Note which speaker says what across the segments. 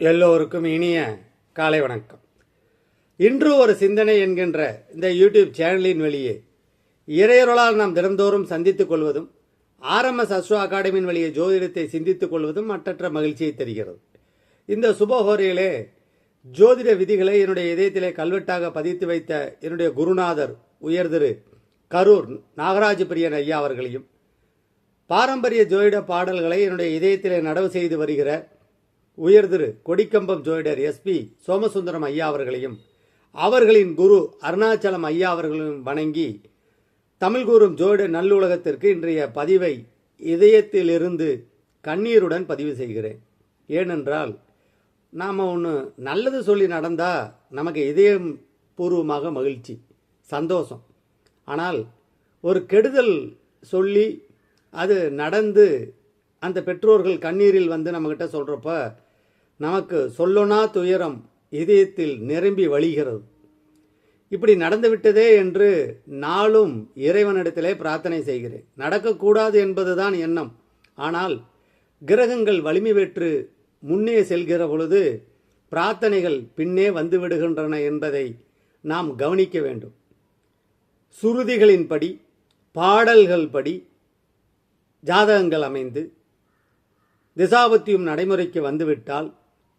Speaker 1: எல்லோருக்கும் இனிய காலை வணக்கம். இன்று ஒரு சிந்தனை என்கின்ற இந்த யூடியூப் சேனலின் வெளியே இறையொருளால் நாம் தினந்தோறும் சந்தித்துக் கொள்வதும் ஆர்எம்எஸ் அஸ்வா அகாடமியின் வழியே ஜோதிடத்தை சிந்தித்துக் கொள்வதும் மற்றற்ற மகிழ்ச்சியை தருகிறது. இந்த சுபஹோரையிலே ஜோதிட விதிகளை என்னுடைய இதயத்திலே கல்வெட்டாக பதித்து வைத்த என்னுடைய குருநாதர் உயர்திரு கரூர் நாகராஜ பிரியன் ஐயா அவர்களையும் பாரம்பரிய ஜோதிட பாடல்களை என்னுடைய இதயத்திலே நடவு செய்து வருகிற உயர்திரு கொடிக்கம்பம் ஜோதிடர் எஸ்பி சோமசுந்தரம் ஐயா அவர்களையும் அவர்களின் குரு அருணாச்சலம் ஐயா அவர்களையும் வணங்கி தமிழ் கூறும் ஜோதிட நல்லுலகத்திற்கு இன்றைய பதிவை இதயத்திலிருந்து கண்ணீருடன் பதிவு செய்கிறேன். ஏனென்றால் நாம் ஒன்று நல்லது சொல்லி நடந்தால் நமக்கு இதயம் பூர்வமாக மகிழ்ச்சி சந்தோஷம். ஆனால் ஒரு கெடுதல் சொல்லி அது நடந்து அந்த பெற்றோர்கள் கண்ணீரில் வந்து நம்மக்கிட்ட சொல்கிறப்ப நமக்கு சொல்லொனா துயரம் இதயத்தில் நிரம்பி வழிகிறது. இப்படி நடந்துவிட்டதே என்று நாளும் இறைவனிடத்திலே பிரார்த்தனை செய்கிறேன். நடக்கக்கூடாது என்பதுதான் எண்ணம். ஆனால் கிரகங்கள் வலிமை பெற்று முன்னே செல்கிற பொழுது பிரார்த்தனைகள் பின்னே வந்துவிடுகின்றன என்பதை நாம் கவனிக்க வேண்டும். சுருதிகளின்படி பாடல்கள் படி ஜாதகங்கள் அமைந்து திசாபத்தியும் நடைமுறைக்கு வந்துவிட்டால்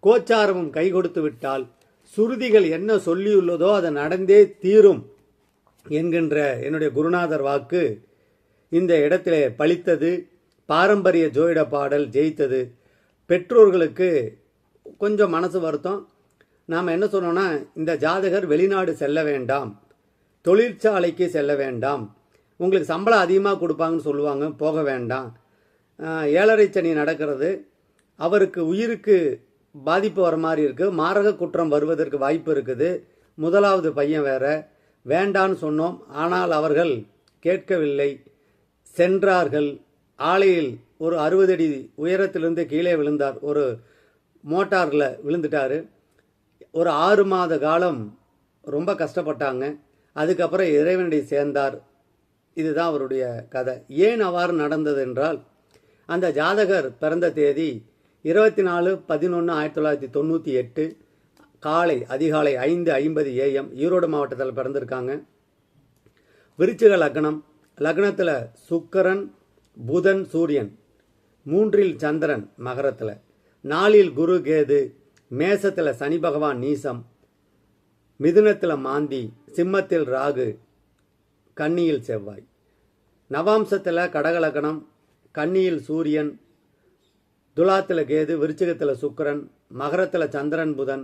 Speaker 1: கோச்சாரமும் கை கொடுத்து விட்டால் சுருதிகள் என்ன சொல்லியுள்ளதோ அது நடந்தே தீரும் என்கின்ற என்னுடைய குருநாதர் வாக்கு இந்த இடத்திலே பழித்தது பாரம்பரிய ஜோயிட பாடல் ஜெயித்தது. பெற்றோர்களுக்கு கொஞ்சம் மனசு வருத்தம். நாம் என்ன சொன்னோன்னா இந்த ஜாதகர் வெளிநாடு செல்ல வேண்டாம். தொழிற்சாலைக்கு செல்ல வேண்டாம். உங்களுக்கு சம்பளம் அதிகமாக கொடுப்பாங்கன்னு சொல்லுவாங்க போக வேண்டாம். ஏழரை சனி நடக்கிறது. அவருக்கு உயிருக்கு பாதிப்பு வர மாதிரி இருக்குது மாரக குற்றம் வருவதற்கு வாய்ப்பு இருக்குது. முதலாவது பையன் வேற. வேண்டான்னு சொன்னோம். ஆனால் அவர்கள் கேட்கவில்லை. சென்றார்கள். ஆலையில் ஒரு அறுபது அடி உயரத்திலிருந்து கீழே விழுந்தார். ஒரு மோட்டாரில் விழுந்துட்டார். ஒரு ஆறு மாத காலம் ரொம்ப கஷ்டப்பட்டாங்க. அதுக்கப்புறம் இறைவனடி சேர்ந்தார். இதுதான் அவருடைய கதை. ஏன் அவ்வாறு நடந்தது என்றால் அந்த ஜாதகர் பிறந்த தேதி இருபத்தி நாலு பதினொன்று ஆயிரத்தி தொள்ளாயிரத்தி தொண்ணூற்றி எட்டு காலை அதிகாலை ஐந்து ஐம்பது ஏஎம் ஈரோடு மாவட்டத்தில் பிறந்திருக்காங்க. விருச்சிக லக்னம் லக்னத்தில் சுக்கரன் புதன் சூரியன். மூன்றில் சந்திரன் மகரத்தில். நாலில் குரு கேது மேசத்தில் சனி பகவான் நீசம். மிதுனத்தில் மாந்தி சிம்மத்தில் ராகு கன்னியில் செவ்வாய். நவாம்சத்தில் கடகலக்கணம் கன்னியில் சூரியன் துலாத்தில் கேது விருச்சிகத்தில் சுக்கரன் மகரத்தில் சந்திரன் புதன்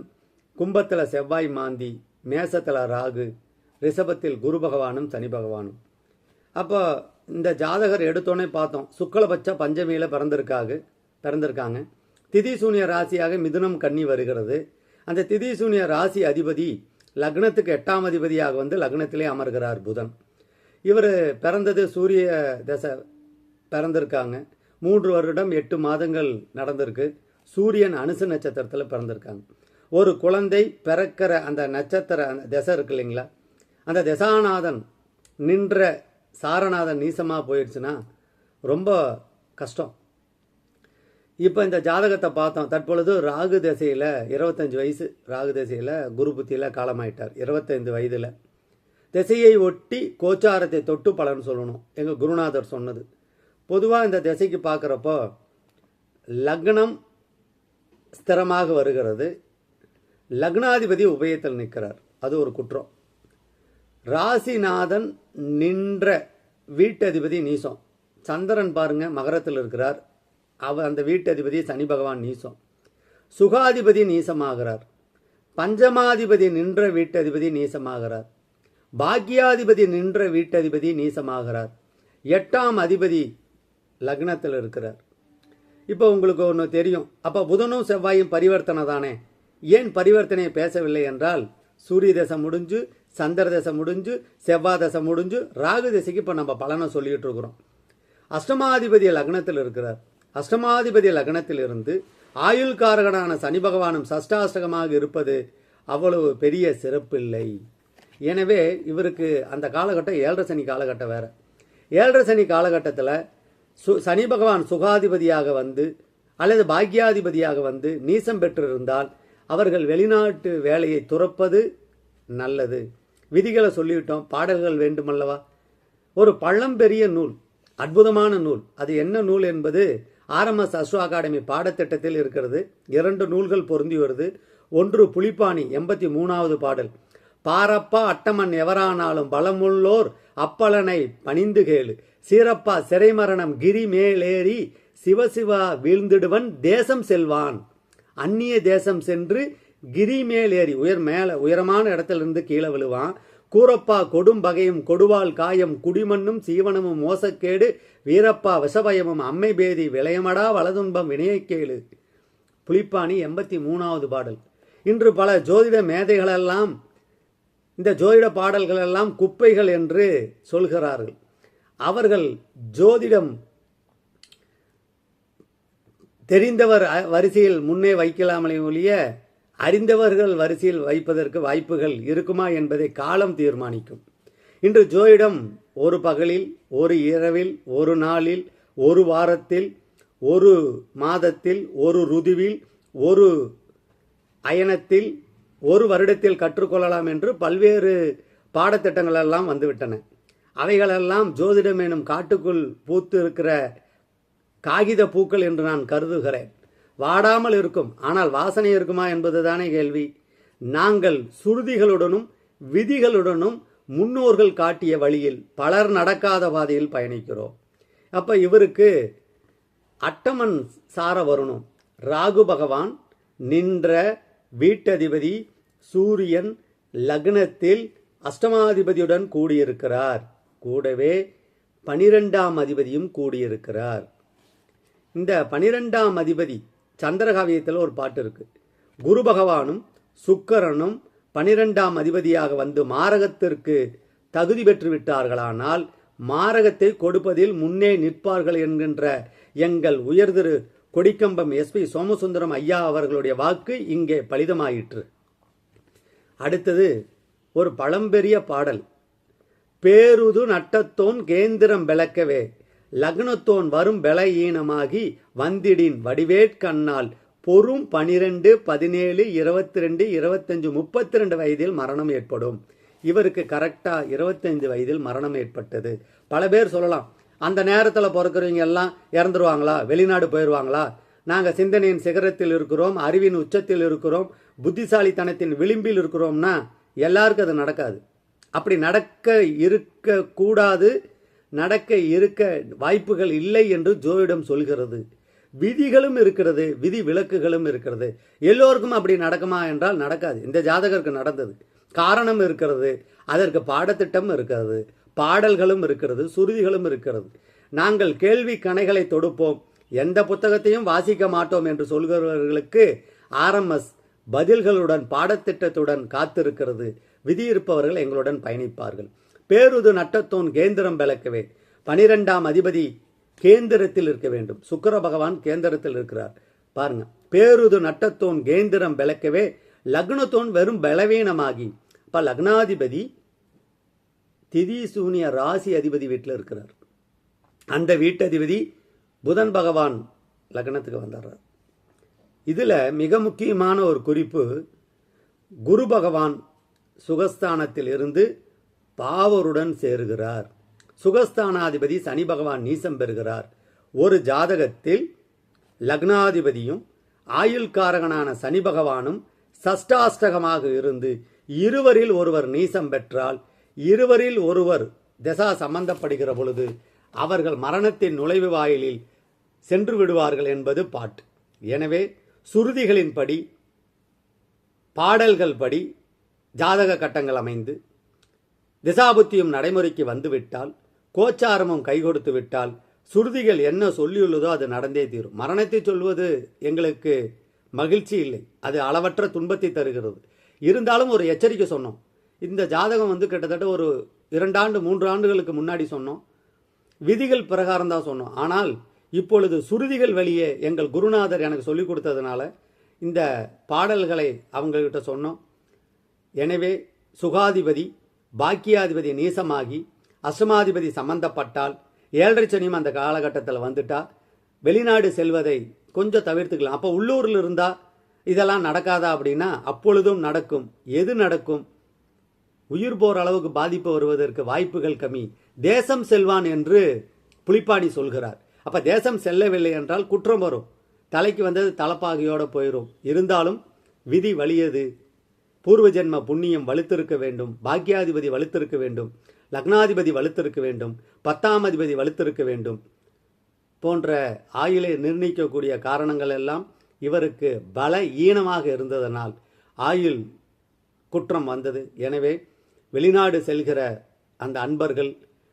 Speaker 1: கும்பத்தில் செவ்வாய் மாந்தி மேசத்தில் ராகு ரிஷபத்தில் குரு பகவானும் சனி பகவானும். அப்போ இந்த ஜாதகர் எடுத்தோன்னே பார்த்தோம் சுக்லபட்ச பஞ்சமியில் பிறந்திருக்காங்க பிறந்திருக்காங்க. திதி சூனிய ராசியாக மிதுனம் கன்னி வருகிறது. அந்த திதி சூனிய ராசி அதிபதி லக்னத்துக்கு எட்டாம் அதிபதியாக வந்து லக்னத்திலே அமர்கிறார் புதன். இவர் பிறந்தது சூரிய தசை பிறந்திருக்காங்க. மூன்று வருடம் எட்டு மாதங்கள் நடந்திருக்கு. சூரியன் அனுசு நட்சத்திரத்தில் பிறந்திருக்காங்க. ஒரு குழந்தை பிறக்கிற அந்த நட்சத்திர அந்த திசை இருக்கு இல்லைங்களா? அந்த திசாநாதன் நின்ற சாரநாதன் நீசமாக போயிடுச்சுன்னா ரொம்ப கஷ்டம். இப்போ இந்த ஜாதகத்தை பார்த்தோம். தற்பொழுது ராகு திசையில் இருபத்தஞ்சு வயசு ராகு திசையில் குரு புத்தியில் காலமாயிட்டார். இருபத்தைந்து வயதில். திசையை ஒட்டி கோச்சாரத்தை தொட்டு பலன் சொல்லணும். எங்கள் குருநாதர் சொன்னது. பொதுவாக இந்த திசைக்கு பார்க்குறப்போ லக்னம் ஸ்திரமாக வருகிறது. லக்னாதிபதி உபயத்தில் நிற்கிறார். அது ஒரு குற்றம். ராசிநாதன் நின்ற வீட்டதிபதி நீசம். சந்திரன் பாருங்க மகரத்தில் இருக்கிறார். அவர் அந்த வீட்டதிபதி சனி பகவான் நீசம். சுகாதிபதி நீசமாகிறார். பஞ்சமாதிபதி நின்ற வீட்டதிபதி நீசமாகிறார். பாக்கியாதிபதி நின்ற வீட்டதிபதி நீசமாகிறார். எட்டாம் அதிபதி லக்னத்தில் இருக்கிறார். இப்போ உங்களுக்கு ஒன்று தெரியும். அப்போ புதனும் செவ்வாயும் பரிவர்த்தனை தானே? ஏன் பரிவர்த்தனையை பேசவில்லை என்றால் சூரிய தசை முடிஞ்சு சந்திர தசை முடிஞ்சு செவ்வாய் தசை முடிஞ்சு ராகு தசைக்கு இப்போ நம்ம பலனை சொல்லிட்டு இருக்கிறோம். அஷ்டமாதிபதி லக்னத்தில் இருக்கிறார். அஷ்டமாதிபதி லக்னத்தில் இருந்து ஆயுள்காரகனான சனி பகவானும் சஷ்டாஷ்டகமாக இருப்பது அவ்வளவு பெரிய சிறப்பில்லை. எனவே இவருக்கு அந்த காலகட்டம் ஏழரை சனி காலகட்டம் வேற. ஏழரை சனி காலகட்டத்தில் சு சனி பகவான் சுகாதிபதியாக வந்து அல்லது பாக்கியாதிபதியாக வந்து நீசம் பெற்றிருந்தால் அவர்கள் வெளிநாட்டு வேலையை துறப்பது நல்லது. விதிகளை சொல்லிவிட்டோம். பாடல்கள் வேண்டுமல்லவா? ஒரு பழம்பெரிய நூல் அற்புதமான நூல். அது என்ன நூல் என்பது ஆர்எம்எஸ் அஸ்வ அகாடமி பாடத்திட்டத்தில் இருக்கிறது. இரண்டு நூல்கள் பொருந்தி வருது. ஒன்று புலிப்பாணி எண்பத்தி மூணாவது பாடல். பாரப்பா அட்டமன் எவரானாலும் பலமுள்ளோர் அப்பலனை பணிந்து கேளு. சீரப்பா சிறைமரணம் கிரி மேலேறி சிவசிவா வீழ்ந்திடுவன் தேசம் செல்வான். அந்நிய தேசம் சென்று கிரி மேல் ஏறி உயர் மேல உயரமான இடத்துல இருந்து கீழே விழுவான். கூரப்பா கொடும் பகையும் கொடுவால் காயம் குடிமண்ணும் சீவனமும் மோசக்கேடு வீரப்பா விஷபயமும் அம்மை பேதி விளையமடா வலதுன்பம் வினையக்கேளு. புலிப்பாணி எண்பத்தி மூணாவது பாடல். இன்று பல ஜோதிட மேதைகளெல்லாம் இந்த ஜோதிட பாடல்களெல்லாம் குப்பைகள் என்று சொல்கிறார்கள். அவர்கள் ஜோதிடம் தெரிந்தவர் அ- வரிசையில் முன்னே வைக்கலாமலே ஒழிய அறிந்தவர்கள் வரிசையில் வைப்பதற்கு வாய்ப்புகள் இருக்குமா என்பதை காலம் தீர்மானிக்கும். இன்று ஜோதிடம் ஒரு பகலில் ஒரு இரவில் ஒரு நாளில் ஒரு வாரத்தில் ஒரு மாதத்தில் ஒரு ருதுவில் ஒரு அயனத்தில் ஒரு வருடத்தில் கற்றுக்கொள்ளலாம் என்று பல்வேறு பாடத்திட்டங்களெல்லாம் வந்துவிட்டன. அவைகளெல்லாம் ஜோதிடம் எனும் காட்டுக்குள் பூத்து இருக்கிற காகித பூக்கள் என்று நான் கருதுகிறேன். வாடாமல் இருக்கும். ஆனால் வாசனை இருக்குமா என்பதுதானே கேள்வி. நாங்கள் சுருதிகளுடனும் விதிகளுடனும் முன்னோர்கள் காட்டிய வழியில் பலர் நடக்காத பாதையில் பயணிக்கிறோம். அப்ப இவருக்கு அட்டமன் சார வரணும். ராகு பகவான் நின்ற வீட்டதிபதி சூரியன் லக்னத்தில் அஷ்டமாதிபதியுடன் கூடியிருக்கிறார். கூடவே பனிரெண்டாம் அதிபதியும் கூடியிருக்கிறார். இந்த பனிரெண்டாம் அதிபதி சந்திரகாவியத்தில் ஒரு பாட்டு இருக்கு. குரு பகவானும் சுக்கரனும் பனிரெண்டாம் அதிபதியாக வந்து மாரகத்திற்கு தகுதி பெற்று விட்டார்களானால் மாரகத்தை கொடுப்பதில் முன்னே நிற்பார்கள் என்கின்ற எங்கள் உயர்திரு கொடிக்கம்பம் எஸ்பி சோமசுந்தரம் ஐயா அவர்களுடைய வாக்கு இங்கே பலிதமாயிற்று. அடுத்தது ஒரு பழம்பெரிய பாடல். பேருது நட்டத்தோன் கேந்திரம் விளக்கவே லக்னத்தோன் வரும் ஈனமாகி வந்திடின் வடிவேட்கண்ணால் பொறும் பனிரெண்டு பதினேழு இருபத்தி ரெண்டு இருபத்தஞ்சு முப்பத்தி ரெண்டு வயதில் மரணம் ஏற்படும். இவருக்கு கரெக்டாக இருபத்தஞ்சு வயதில் மரணம் ஏற்பட்டது. பல பேர் சொல்லலாம் அந்த நேரத்தில் பிறக்கிறவங்க எல்லாம் இறந்துருவாங்களா? வெளிநாடு போயிடுவாங்களா நாங்கள் சிந்தனையின் சிகரத்தில் இருக்கிறோம் அறிவின் உச்சத்தில் இருக்கிறோம் புத்திசாலித்தனத்தின் விளிம்பில் இருக்கிறோம்னா எல்லாருக்கும் அது நடக்காது. அப்படி நடக்க இருக்க கூடாது நடக்க இருக்க வாய்ப்புகள் இல்லை என்று ஜோயிடம் சொல்கிறது. விதிகளும் இருக்கிறது விதி விலக்குகளும் இருக்கிறது. எல்லோருக்கும் அப்படி நடக்குமா என்றால் நடக்காது. இந்த ஜாதகருக்கு நடந்தது. காரணம் இருக்கிறது அதற்கு பாடத்திட்டம் இருக்கிறது பாடல்களும் இருக்கிறது சுருதிகளும் இருக்கிறது. நாங்கள் கேள்வி கணைகளை தொடுப்போம். எந்த புத்தகத்தையும் வாசிக்க மாட்டோம் என்று சொல்கிறவர்களுக்கு ஆர்எம்எஸ் பதில்களுடன் பாடத்திட்டத்துடன் காத்திருக்கிறது. விதி இருப்பவர்கள் எங்களுடன் பயணிப்பார்கள். பேருது நட்டத்தோன் கேந்திரம் விளக்கவே. பனிரெண்டாம் அதிபதி கேந்திரத்தில் இருக்க வேண்டும். சுக்கர பகவான் கேந்திரத்தில் இருக்கிறார். பாருங்க. பேருது நட்டத்தோன் கேந்திரம் விளக்கவே லக்னத்தோன் வெறும் பலவீனமாகி. இப்ப லக்னாதிபதி திதி சூனிய ராசி அதிபதி வீட்டில் இருக்கிறார். அந்த வீட்டதிபதி புதன் பகவான் லக்னத்துக்கு வந்துடுறார் இதில் மிக முக்கியமான ஒரு குறிப்பு குரு பகவான் சுகஸ்தானத்தில் இருந்து பாவருடன் சேருகிறார். சுகஸ்தானாதிபதி சனி பகவான் நீசம் பெறுகிறார். ஒரு ஜாதகத்தில் லக்னாதிபதியும் ஆயுள்காரகனான சனி பகவானும் சஷ்டாஷ்டகமாக இருந்து இருவரில் ஒருவர் நீசம் பெற்றால் இருவரில் ஒருவர் திசா சம்பந்தப்படுகிற பொழுது அவர்கள் மரணத்தின் நுழைவு வாயிலில் சென்று விடுவார்கள் என்பது பாட்டு. எனவே சுருதிகளின்படி பாடல்கள் படி ஜாதக கட்டங்கள் அமைந்து திசாபுத்தியும் நடைமுறைக்கு வந்துவிட்டால் கோச்சாரமும் கை கொடுத்து விட்டால் சுருதிகள் என்ன சொல்லியுள்ளதோ அது நடந்தே தீரும். மரணத்தை சொல்வது எங்களுக்கு மகிழ்ச்சி இல்லை. அது அளவற்ற துன்பத்தை தருகிறது. இருந்தாலும் ஒரு எச்சரிக்கை சொன்னோம். இந்த ஜாதகம் வந்து கிட்டத்தட்ட ஒரு இரண்டாண்டு மூன்று ஆண்டுகளுக்கு முன்னாடி சொன்னோம். விதிகள் பிரகாரம் தான் சொன்னோம். ஆனால் இப்பொழுது சுருதிகள் வழியே எங்கள் குருநாதர் எனக்கு சொல்லிக் கொடுத்ததுனால இந்த பாடல்களை அவங்கக்கிட்ட சொன்னோம். எனவே சுகாதிபதி பாக்கியாதிபதி நீசமாகி அஷ்டமாதிபதி சம்பந்தப்பட்டால் ஏழரை சனியும் அந்த காலகட்டத்தில் வந்துட்டா வெளிநாடு செல்வதை கொஞ்சம் தவிர்த்துக்கலாம். அப்போ உள்ளூரில் இருந்தால் இதெல்லாம் நடக்காதா அப்படின்னா அப்பொழுதும் நடக்கும். எது நடக்கும்? உயிர் போகிற அளவுக்கு பாதிப்பு வருவதற்கு வாய்ப்புகள் கம்மி. தேசம் செல்வான் என்று புலிப்பாடி சொல்கிறார். அப்போ தேசம் செல்லவில்லை என்றால் குற்றம் வரும். தலைக்கு வந்தது தலப்பாகையோடு போயிடும் இருந்தாலும் விதி வலியது. பூர்வ ஜென்ம புண்ணியம் வலுத்திருக்க வேண்டும் பாக்கியாதிபதி வலுத்திருக்க வேண்டும் லக்னாதிபதி வலுத்திருக்க வேண்டும் பத்தாம் அதிபதி வலுத்திருக்க வேண்டும் போன்ற ஆயுளை நிர்ணயிக்கக்கூடிய காரணங்கள் எல்லாம் இவருக்கு பல ஈனமாக இருந்ததனால் ஆயுள் குற்றம் வந்தது. எனவே வெளிநாடு செல்கிற அந்த அன்பர்கள்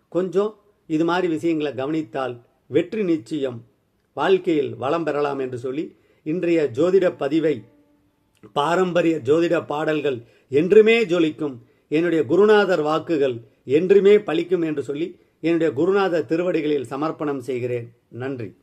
Speaker 1: கொஞ்சம் இது மாதிரி விஷயங்களை கவனித்தால் வெற்றி நிச்சயம் வாழ்க்கையில் வளம் பெறலாம் என்று சொல்லி இன்றைய ஜோதிட பதிவை பாரம்பரிய ஜோதிட பாடல்கள் என்றுமே ஜொலிக்கும். என்னுடைய குருநாதர் வாக்குகள் என்றுமே பலிக்கும் என்று சொல்லி என்னுடைய குருநாதர் திருவடிகளில் சமர்ப்பணம் செய்கிறேன். நன்றி.